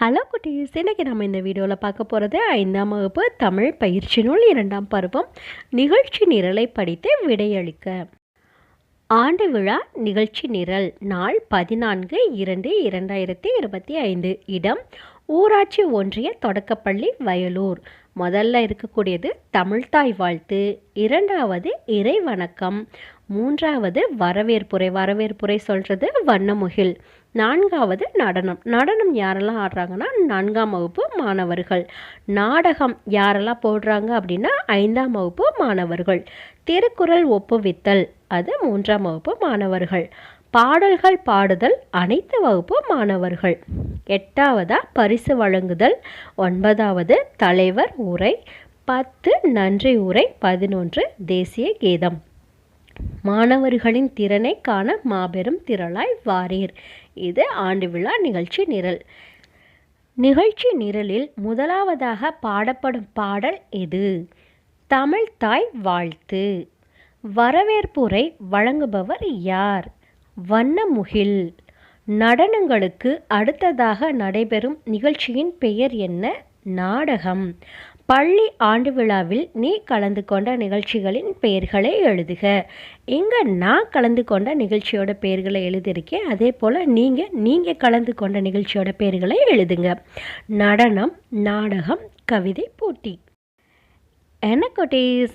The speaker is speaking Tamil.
ஹலோ குட்டீஸ். இன்றைக்கி நம்ம இந்த வீடியோவில் பார்க்க போகிறது ஐந்தாம் வகுப்பு தமிழ் பயிற்சி நூல் இரண்டாம் பருவம் நிகழ்ச்சி நிரலை படித்து விடையளிக்க. ஆண்டு விழா நிகழ்ச்சி நிரல் நாள் பதினான்கு இரண்டு இரண்டாயிரத்தி இருபத்தி ஐந்து இடம் ஊராட்சி ஒன்றிய தொடக்கப்பள்ளி வயலூர். முதல்ல இருக்கக்கூடியது தமிழ்தாய் வாழ்த்து. இரண்டாவது இறை வணக்கம் மூன்றாவது வரவேற்புரை. வரவேற்புரை சொல்கிறது வண்ணமுகில். நான்காவது நடனம். நடனம் யாரெல்லாம் ஆடுறாங்கன்னா நான்காம் வகுப்பு மாணவர்கள். நாடகம் யாரெல்லாம் போடுறாங்க அப்படின்னா ஐந்தாம் வகுப்பு மாணவர்கள். திருக்குறள் ஒப்புவித்தல் அது மூன்றாம் வகுப்பு மாணவர்கள். பாடல்கள் பாடுதல் அனைத்து வகுப்பு மாணவர்கள். எட்டாவதா? பரிசு வழங்குதல். ஒன்பதாவது தலைவர் உரை. பத்து நன்றி உரை. பதினொன்று தேசிய கீதம். மாணவர்களின் திறனை காண மாபெரும் திரளாய் வாரீர். இது ஆண்டு விழா நிகழ்ச்சி நிரல். நிகழ்ச்சி நிரலில் முதலாவதாக பாடப்படும் பாடல் எது? தமிழ் தாய் வாழ்த்து. வரவேற்புரை வழங்குபவர் யார்? வண்ணமுகில் நடனங்களுக்கு அடுத்ததாக நடைபெறும் நிகழ்ச்சியின் பெயர் என்ன? நாடகம். பள்ளி ஆண்டு விழாவில் நீ கலந்து கொண்ட நிகழ்ச்சிகளின் பெயர்களை எழுதுக. இங்கே நான் கலந்து கொண்ட நிகழ்ச்சியோட பெயர்களை எழுதியிருக்கேன். அதே போல் நீங்கள் நீங்கள் கலந்து கொண்ட நிகழ்ச்சியோட பெயர்களை எழுதுங்க. நடனம் நாடகம் கவிதை போட்டி. என்ன குட்டீஸ்?